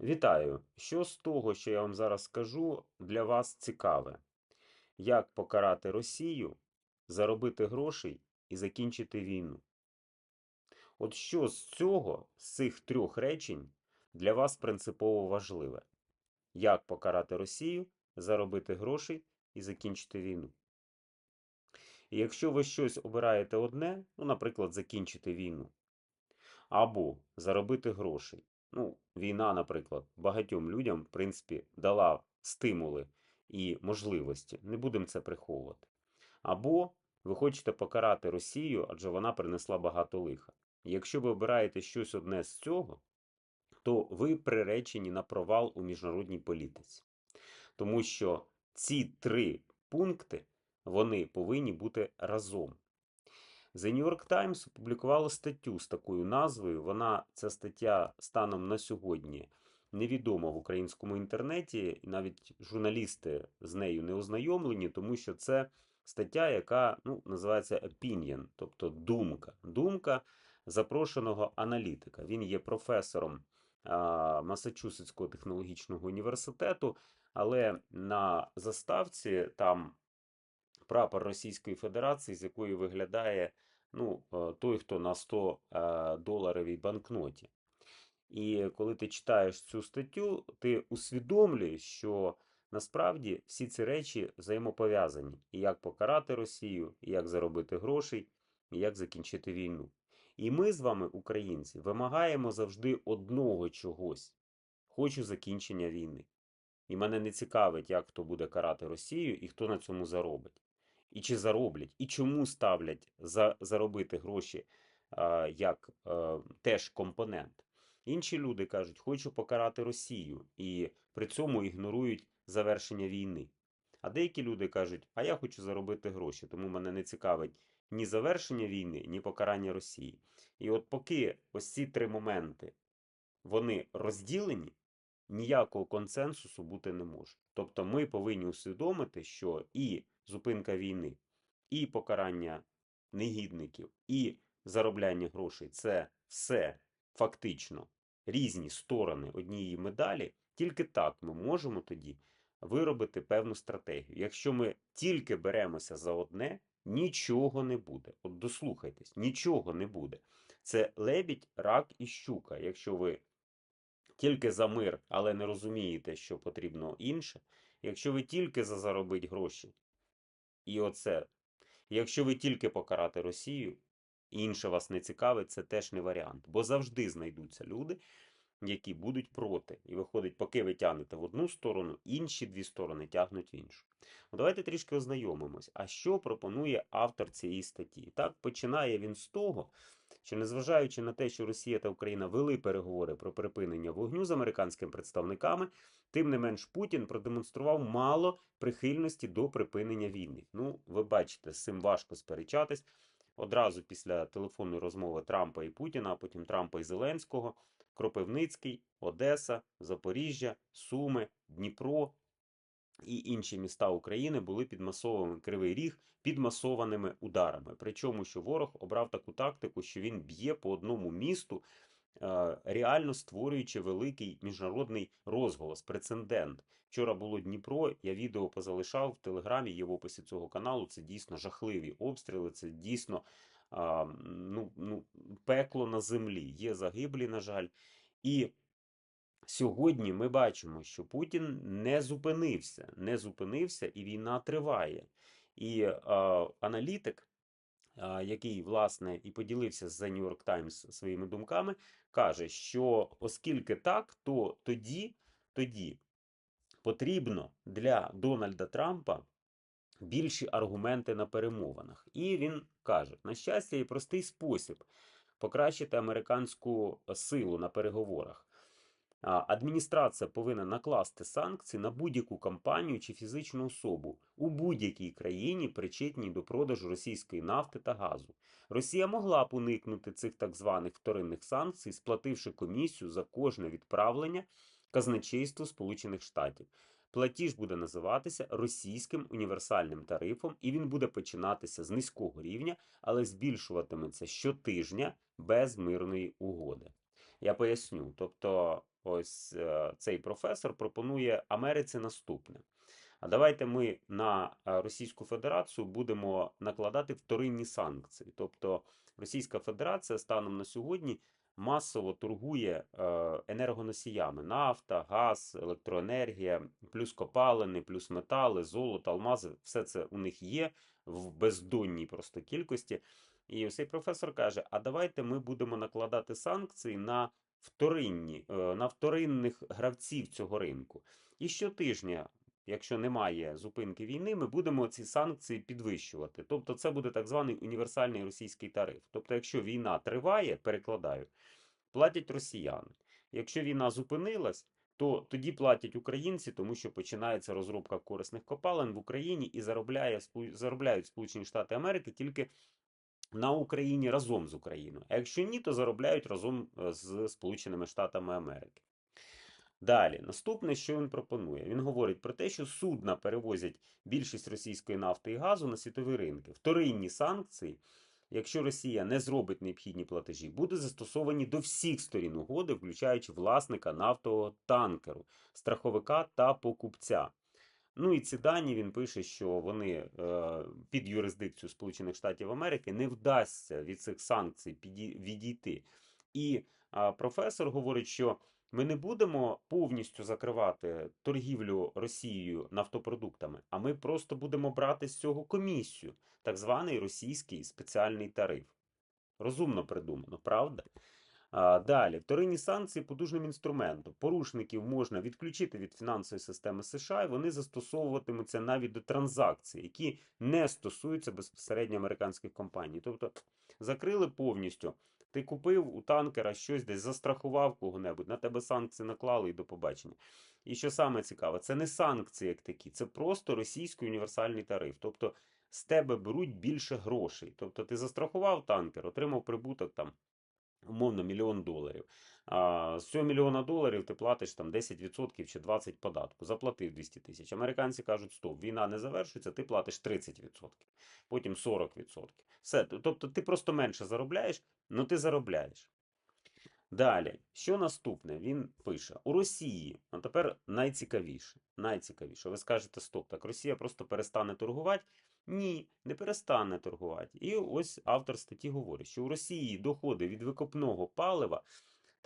Вітаю! Що з того, що я вам зараз скажу, для вас цікаве? Як покарати Росію, заробити грошей і закінчити війну? От що з цього, з цих трьох речень, для вас принципово важливе? Як покарати Росію, заробити грошей і закінчити війну? І якщо ви щось обираєте одне, ну, наприклад, закінчити війну, або заробити грошей. Ну, війна, наприклад, багатьом людям, в принципі, дала стимули і можливості. Не будемо це приховувати. Або ви хочете покарати Росію, адже вона принесла багато лиха. Якщо ви обираєте щось одне з цього, то ви приречені на провал у міжнародній політиці. Тому що ці три пункти вони повинні бути разом. The New York Times опублікувало статтю з такою назвою. Вона, ця стаття станом на сьогодні невідома в українському інтернеті, і навіть журналісти з нею не ознайомлені, тому що це стаття, яка ну, називається opinion, тобто думка. Думка запрошеного аналітика. Він є професором а, Масачусетського технологічного університету, але на заставці там прапор Російської Федерації, з якої виглядає ну, е, той, хто на 100 е, доларовій банкноті. І коли ти читаєш цю статтю, ти усвідомлюєш, що насправді всі ці речі взаємопов'язані. І як покарати Росію, і як заробити грошей, і як закінчити війну. І ми з вами, українці, вимагаємо завжди одного чогось. Хочу закінчення війни. І мене не цікавить, як хто буде карати Росію і хто на цьому заробить. І чи зароблять, і чому ставлять за, заробити гроші а, як а, теж компонент. Інші люди кажуть, хочу покарати Росію, і при цьому ігнорують завершення війни. А деякі люди кажуть, а я хочу заробити гроші, тому мене не цікавить ні завершення війни, ні покарання Росії. І от поки ось ці три моменти вони розділені, ніякого консенсусу бути не може. Тобто ми повинні усвідомити, що і зупинка війни, і покарання негідників, і заробляння грошей це все фактично різні сторони однієї медалі. Тільки так ми можемо тоді виробити певну стратегію. Якщо ми тільки беремося за одне, нічого не буде. От дослухайтесь, нічого не буде. Це лебідь, рак і щука. Якщо ви тільки за мир, але не розумієте, що потрібно інше. Якщо ви тільки за заробить гроші, і оце, якщо ви тільки покарати Росію, інше вас не цікавить, це теж не варіант. Бо завжди знайдуться люди, які будуть проти. І виходить, поки ви тягнете в одну сторону, інші дві сторони тягнуть в іншу. Ну, Давайте трішки ознайомимось. А що пропонує автор цієї статті? Так, починає він з того, що незважаючи на те, що Росія та Україна вели переговори про припинення вогню з американськими представниками, тим не менш Путін продемонстрував мало прихильності до припинення війни. Ну, ви бачите, з цим важко сперечатись. Одразу після телефонної розмови Трампа і Путіна, а потім Трампа і Зеленського, Кропивницький, Одеса, Запоріжжя, Суми, Дніпро і інші міста України були під масовими кривий ріг під масованими ударами. Причому, що ворог обрав таку тактику, що він б'є по одному місту, реально створюючи великий міжнародний розголос, прецедент. Вчора було Дніпро, я відео позалишав в телеграмі, є в описі цього каналу. Це дійсно жахливі обстріли, це дійсно ну, ну, пекло на землі. Є загиблі, на жаль. І сьогодні ми бачимо, що Путін не зупинився, не зупинився, і війна триває. І а, аналітик, а, який, власне, і поділився з The New York Times своїми думками, каже, що оскільки так, то тоді, тоді потрібно для Дональда Трампа більші аргументи на перемовинах. І він каже: на щастя, є простий спосіб покращити американську силу на переговорах. Адміністрація повинна накласти санкції на будь-яку компанію чи фізичну особу у будь-якій країні, причетній до продажу російської нафти та газу. Росія могла б уникнути цих так званих вторинних санкцій, сплативши комісію за кожне відправлення казначейству Сполучених Штатів. Платіж буде називатися російським універсальним тарифом, і він буде починатися з низького рівня, але збільшуватиметься щотижня без мирної угоди. Я поясню. Тобто ось е, цей професор пропонує Америці наступне. А давайте ми на е, Російську Федерацію будемо накладати вторинні санкції. Тобто Російська Федерація станом на сьогодні масово торгує е, енергоносіями: нафта, газ, електроенергія, плюс копалини, плюс метали, золото, алмази. Все це у них є в бездонній просто кількості. І цей професор каже: а давайте ми будемо накладати санкції на вторинні, е, на вторинних гравців цього ринку. І щотижня, якщо немає зупинки війни, ми будемо ці санкції підвищувати. Тобто, це буде так званий універсальний російський тариф. Тобто, якщо війна триває, перекладаю, платять росіяни. Якщо війна зупинилась, то тоді платять українці, тому що починається розробка корисних копалин в Україні і заробляє, заробляють Сполучені Штати Америки тільки на Україні разом з Україною. А якщо ні, то заробляють разом е, з Сполученими Штатами Америки. Далі, наступне, що він пропонує? Він говорить про те, що судна перевозять більшість російської нафти і газу на світові ринки. Вторинні санкції, якщо Росія не зробить необхідні платежі, будуть застосовані до всіх сторін угоди, включаючи власника нафтового танкеру, страховика та покупця. Ну і ці дані він пише, що вони е, під юрисдикцію Сполучених Штатів Америки не вдасться від цих санкцій відійти. І професор говорить, що ми не будемо повністю закривати торгівлю Росією нафтопродуктами, а ми просто будемо брати з цього комісію, так званий російський спеціальний тариф. Розумно придумано, правда? Далі, вторинні санкції потужним інструментом. Порушників можна відключити від фінансової системи США, і вони застосовуватимуться навіть до транзакцій, які не стосуються безпосередньо американських компаній. Тобто закрили повністю. Ти купив у танкера щось десь, застрахував кого-небудь, на тебе санкції наклали і до побачення. І що саме цікаве, це не санкції як такі, це просто російський універсальний тариф. Тобто з тебе беруть більше грошей. Тобто ти застрахував танкер, отримав прибуток там умовно мільйон доларів. А, з цього мільйона доларів ти платиш там 10% чи 20% податку. Заплатив 200 тисяч. Американці кажуть, стоп, війна не завершується, ти платиш 30%, потім 40%. Все, тобто ти просто менше заробляєш, але ти заробляєш. Далі, що наступне? Він пише: у Росії, а тепер найцікавіше. Найцікавіше. Ви скажете, стоп, так Росія просто перестане торгувати. Ні, не перестане торгувати. І ось автор статті говорить, що у Росії доходи від викопного палива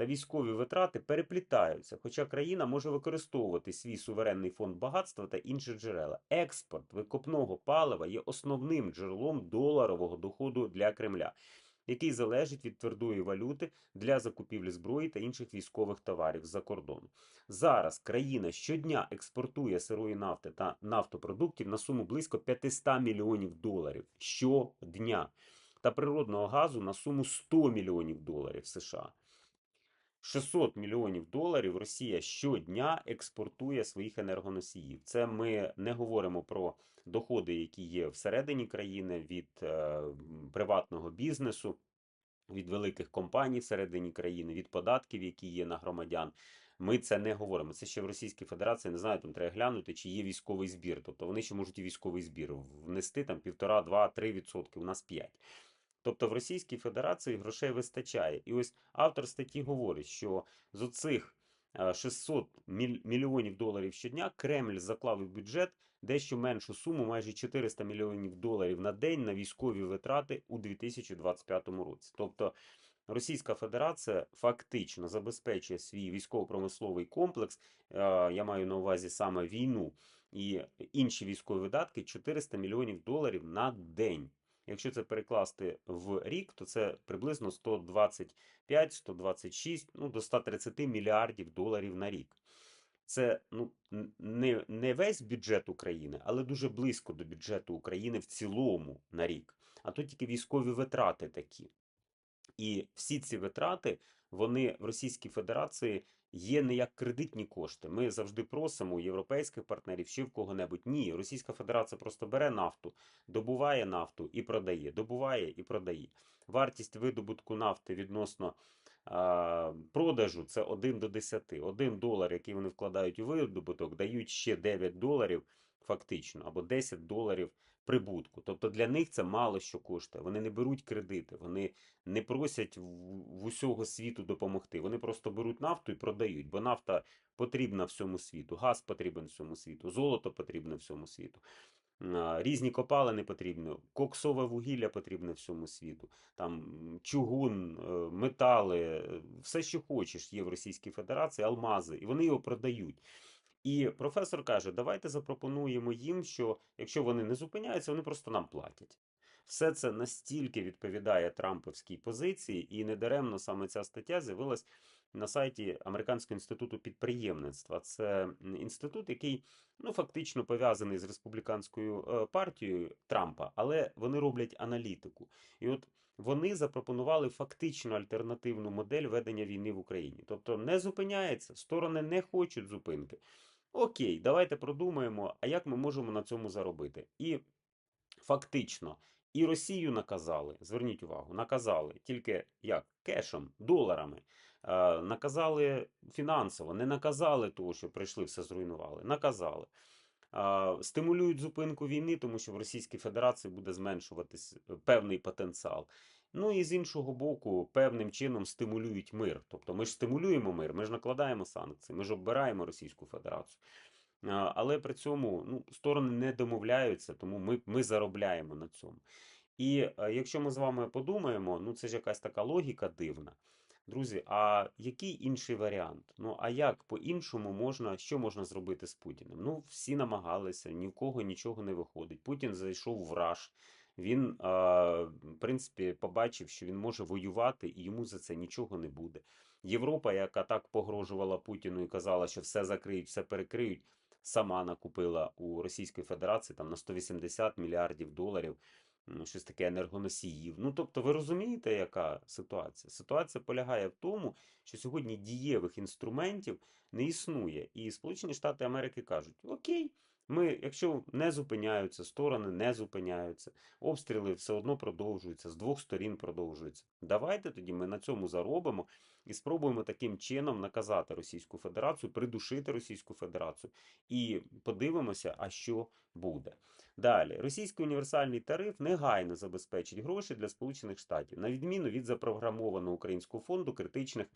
та військові витрати переплітаються, хоча країна може використовувати свій суверенний фонд багатства та інші джерела. Експорт викопного палива є основним джерелом доларового доходу для Кремля, який залежить від твердої валюти для закупівлі зброї та інших військових товарів з-за кордону. Зараз країна щодня експортує сирої нафти та нафтопродуктів на суму близько 500 мільйонів доларів щодня та природного газу на суму 100 мільйонів доларів США. 600 мільйонів доларів Росія щодня експортує своїх енергоносіїв. Це ми не говоримо про доходи, які є всередині країни від е, приватного бізнесу, від великих компаній всередині країни, від податків, які є на громадян. Ми це не говоримо. Це ще в Російській Федерації, не знаю, там треба глянути, чи є військовий збір. Тобто вони ще можуть і військовий збір внести там півтора, два, три відсотки, у нас 5. Тобто в Російській Федерації грошей вистачає. І ось автор статті говорить, що з оцих е, 600 мільйонів доларів щодня Кремль заклав у бюджет дещо меншу суму, майже 400 мільйонів доларів на день на військові витрати у 2025 році. Тобто Російська Федерація фактично забезпечує свій військово-промисловий комплекс. е, Я маю на увазі саме війну і інші військові видатки 400 мільйонів доларів на день. Якщо це перекласти в рік, то це приблизно 125, 126, ну до 130 мільярдів доларів на рік. Це ну, не, не весь бюджет України, але дуже близько до бюджету України в цілому на рік. А то тільки військові витрати такі. І всі ці витрати, вони в Російській Федерації є не як кредитні кошти. Ми завжди просимо у європейських партнерів чи в кого-небудь. Ні, Російська Федерація просто бере нафту, добуває нафту і продає, добуває і продає. Вартість видобутку нафти відносно а, продажу це 1 до 10. 1 долар, який вони вкладають у видобуток, дають ще 9 доларів фактично, або 10 доларів прибутку. Тобто для них це мало що коштує. Вони не беруть кредити, вони не просять в, усього світу допомогти. Вони просто беруть нафту і продають, бо нафта потрібна всьому світу, газ потрібен всьому світу, золото потрібне всьому світу. Різні копалини потрібні, коксове вугілля потрібне всьому світу, там чугун, е, метали, е, все, що хочеш, є в Російській Федерації, алмази, і вони його продають. І професор каже: давайте запропонуємо їм, що якщо вони не зупиняються, вони просто нам платять. Все це настільки відповідає Трампівській позиції, і недаремно саме ця стаття з'явилась на сайті Американського інституту підприємництва. Це інститут, який ну фактично пов'язаний з республіканською е, партією Трампа, але вони роблять аналітику. І от вони запропонували фактично альтернативну модель ведення війни в Україні. Тобто не зупиняється, сторони не хочуть зупинки. Окей, давайте продумаємо, а як ми можемо на цьому заробити. І фактично і Росію наказали, зверніть увагу, наказали тільки як кешем, доларами. Е, наказали фінансово, не наказали того, що прийшли, все зруйнували. Наказали. Е, стимулюють зупинку війни, тому що в Російській Федерації буде зменшуватись е, певний потенціал. Ну і з іншого боку, певним чином стимулюють мир. Тобто ми ж стимулюємо мир, ми ж накладаємо санкції, ми ж оббираємо Російську Федерацію. Але при цьому ну, сторони не домовляються, тому ми, ми заробляємо на цьому. І е, якщо ми з вами подумаємо, ну це ж якась така логіка дивна. Друзі, а який інший варіант? Ну а як по-іншому можна, що можна зробити з Путіним? Ну, всі намагалися, ні в кого нічого не виходить. Путін зайшов в раж. Він, в принципі, побачив, що він може воювати, і йому за це нічого не буде. Європа, яка так погрожувала Путіну і казала, що все закриють, все перекриють, сама накупила у Російської Федерації там на 180 мільярдів доларів. м, Щось таке енергоносіїв. Ну тобто, ви розумієте, яка ситуація? Ситуація полягає в тому, що сьогодні дієвих інструментів не існує. І Сполучені Штати Америки кажуть: Окей, ми, якщо не зупиняються, сторони не зупиняються, обстріли все одно продовжуються, з двох сторін продовжуються. Давайте тоді ми на цьому заробимо і спробуємо таким чином наказати Російську Федерацію, придушити Російську Федерацію і подивимося, а що буде. Далі, російський універсальний тариф негайно забезпечить гроші для Сполучених Штатів, на відміну від запрограмованого українського фонду критичних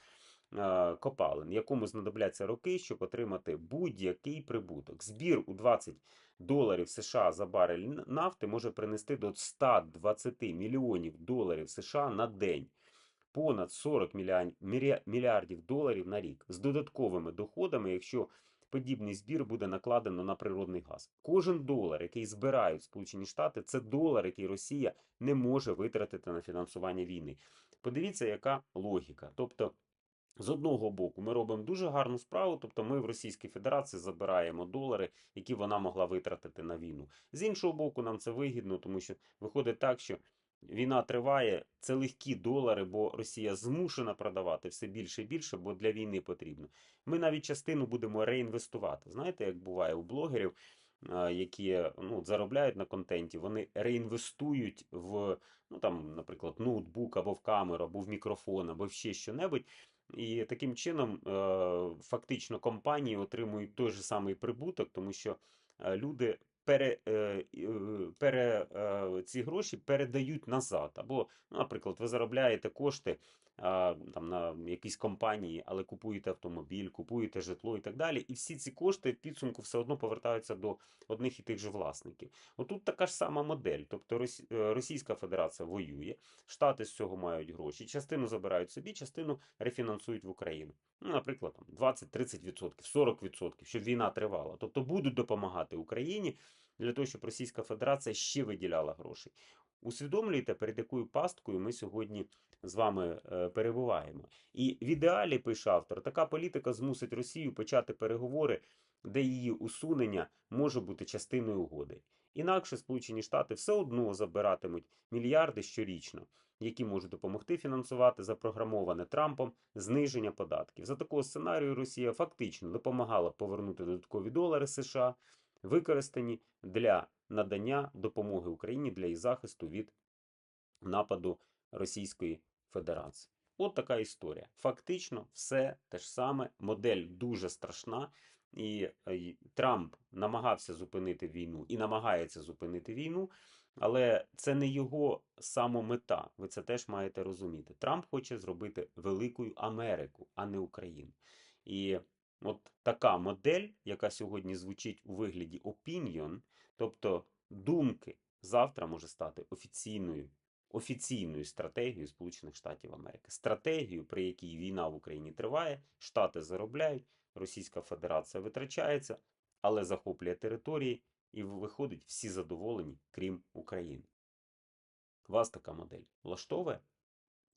копалин, якому знадобляться роки, щоб отримати будь-який прибуток. Збір у 20 доларів США за барель нафти може принести до 120 мільйонів доларів США на день. Понад 40 мільярдів доларів на рік з додатковими доходами, якщо подібний збір буде накладено на природний газ. Кожен долар, який збирають Сполучені Штати, це долар, який Росія не може витратити на фінансування війни. Подивіться, яка логіка. Тобто, з одного боку, ми робимо дуже гарну справу, тобто ми в Російській Федерації забираємо долари, які вона могла витратити на війну. З іншого боку, нам це вигідно, тому що виходить так, що війна триває, це легкі долари, бо Росія змушена продавати все більше і більше, бо для війни потрібно. Ми навіть частину будемо реінвестувати. Знаєте, як буває у блогерів, які ну, заробляють на контенті, вони реінвестують в, ну там, наприклад, ноутбук або в камеру, або в мікрофон, або в ще що-небудь. І таким чином, е, фактично, компанії отримують той же самий прибуток, тому що е, люди пере, е, пере, ці гроші передають назад. Або, ну, наприклад, ви заробляєте кошти там, на якійсь компанії, але купуєте автомобіль, купуєте житло і так далі. І всі ці кошти в підсумку все одно повертаються до одних і тих же власників. Отут така ж сама модель. Тобто е, Російська Федерація воює, Штати з цього мають гроші, частину забирають собі, частину рефінансують в Україну. Ну, наприклад, там 20-30%, 40%, щоб війна тривала. Тобто будуть допомагати Україні для того, щоб Російська Федерація ще виділяла гроші. Усвідомлюєте, перед якою пасткою ми сьогодні з вами е, перебуваємо. І в ідеалі, пише автор, така політика змусить Росію почати переговори, де її усунення може бути частиною угоди. Інакше Сполучені Штати все одно забиратимуть мільярди щорічно, які можуть допомогти фінансувати запрограмоване Трампом зниження податків. За такого сценарію Росія фактично допомагала повернути додаткові долари США, використані для надання допомоги Україні для її захисту від нападу Російської Федерації. От така історія. Фактично, все те ж саме. Модель дуже страшна. І е, Трамп намагався зупинити війну і намагається зупинити війну, але це не його самомета. Ви це теж маєте розуміти. Трамп хоче зробити великою Америку, а не Україну. І от така модель, яка сьогодні звучить у вигляді opinion, тобто думки, завтра може стати офіційною офіційною стратегією Сполучених Штатів Америки. Стратегію, при якій війна в Україні триває, Штати заробляють, Російська Федерація витрачається, але захоплює території і виходить всі задоволені, крім України. Вас така модель влаштовує?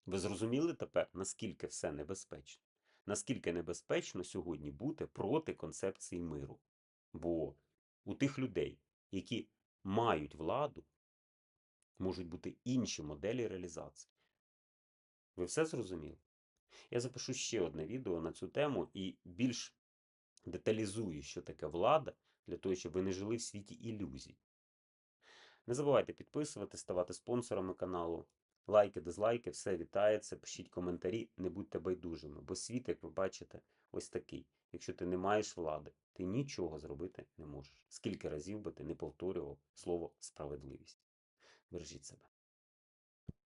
Ви зрозуміли тепер, наскільки все небезпечно? Наскільки небезпечно сьогодні бути проти концепції миру? Бо у тих людей, які мають владу, можуть бути інші моделі реалізації. Ви все зрозуміли? Я запишу ще одне відео на цю тему і більш деталізую, що таке влада, для того, щоб ви не жили в світі ілюзій. Не забувайте підписувати, ставати спонсорами каналу. Лайки, дизлайки, все вітається. Пишіть коментарі, не будьте байдужими, бо світ, як ви бачите, ось такий. Якщо ти не маєш влади, ти нічого зробити не можеш. Скільки разів би ти не повторював слово справедливість. Бережіть себе.